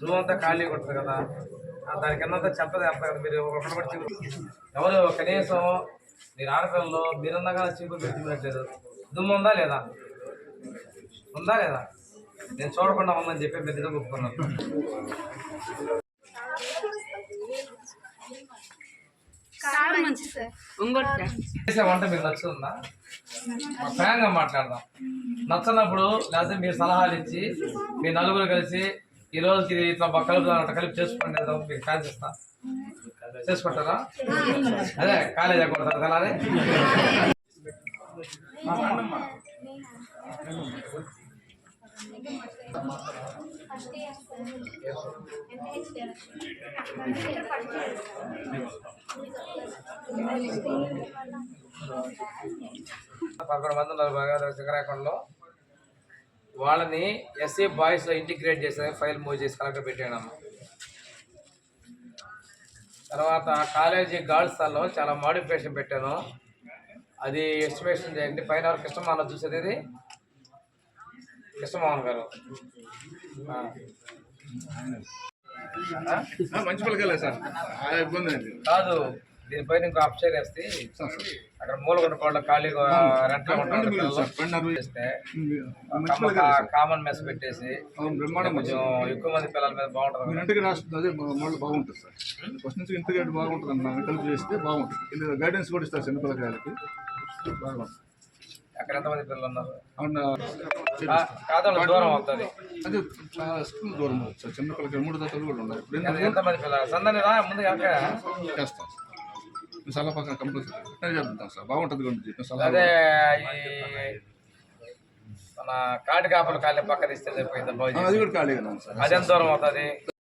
Room అంతా ఖాళీ కొడుతుంది కదా. దానికి అన్నంతా చెత్త చేస్తారు కదా మీరు ఒకటి పడి ఎవరు కనీసం మీరు ఆడపిల్లలు మీరందగా చీపులు పెట్టుకున్నట్లేదు దుమ్ము ఉందా లేదా? ఉందా లేదా? నేను చూడకుండా ఉందని చెప్పి పెద్దగా ఒప్పుకున్నాను వంట మీకు నచ్చుతుందా? ఫ్రాంక్గా మాట్లాడదాం. నచ్చనప్పుడు లేకపోతే మీరు సలహాలు ఇచ్చి మీ నలుగురు కలిసి ఈ రోజుకి ఇట్లా బాగా అట్లా కలిపి చేసుకోండి మీకు ఛాన్స్ ఇస్తా చేసుకుంటారా? అదే కాలేజ్ కొడతారు కదా అదే పదకొండు మంది ఉన్నారు బాగా వాళ్ళని ఎస్సీ బాయ్స్లో ఇంటిగ్రేట్ చేసే ఫైల్ మూవ్ చేసి కలెక్టర్ పెట్టాను తర్వాత కాలేజీ గర్ల్స్ హాల్లో చాలా మోడిఫికేషన్ పెట్టాను. అది ఎస్టిమేషన్ చేయండి. పైన వరకు ఇష్టం మనం చూసేది కృష్ణమోహన్ గారు? మంచి పిల్లకాయలే సార్. ఇబ్బంది కాదు దీనిపైన ఇంకో అప్షేర్ వేస్తే అక్కడ కోళ్ళ ఖాళీగా రెంట్లో చేస్తే కామన్ మెస్ పెట్టేసి కొంచెం ఎక్కువ మంది పిల్లల మీద బాగుంటుంది ఇంటికి మళ్ళీ బాగుంటుంది సార్. ఫస్ట్ నుంచి ఇంటికి బాగుంటుంది అన్న కలిపి చేస్తే బాగుంటుంది. గైడెన్స్ కూడా ఇస్తారు చిన్న పిల్లకాయలకి బాగుంటుంది. అక్కడ ఎంతమంది పిల్లలు ఉన్నారు అవును దూరం అవుతుంది. అదే స్కూల్ దూరం సార్. చిన్న పిల్లకాయలు మూడు దశలు కూడా ఉన్నాయి. ఇప్పుడు ఎంతమంది పిల్లలు? సందని రా ముందు కాక. చేస్తాం సలహా పక్కన కంపల్సరీ. చెప్తాం సార్. బాగుంటుంది కొంచెం అదే ఈ మన కాటి కాపలు కాళ్ళ పక్క తీస్తే సరిపోయింది అది కూడా ఖాళీగా సార్. అది ఎంత దూరం అవుతుంది?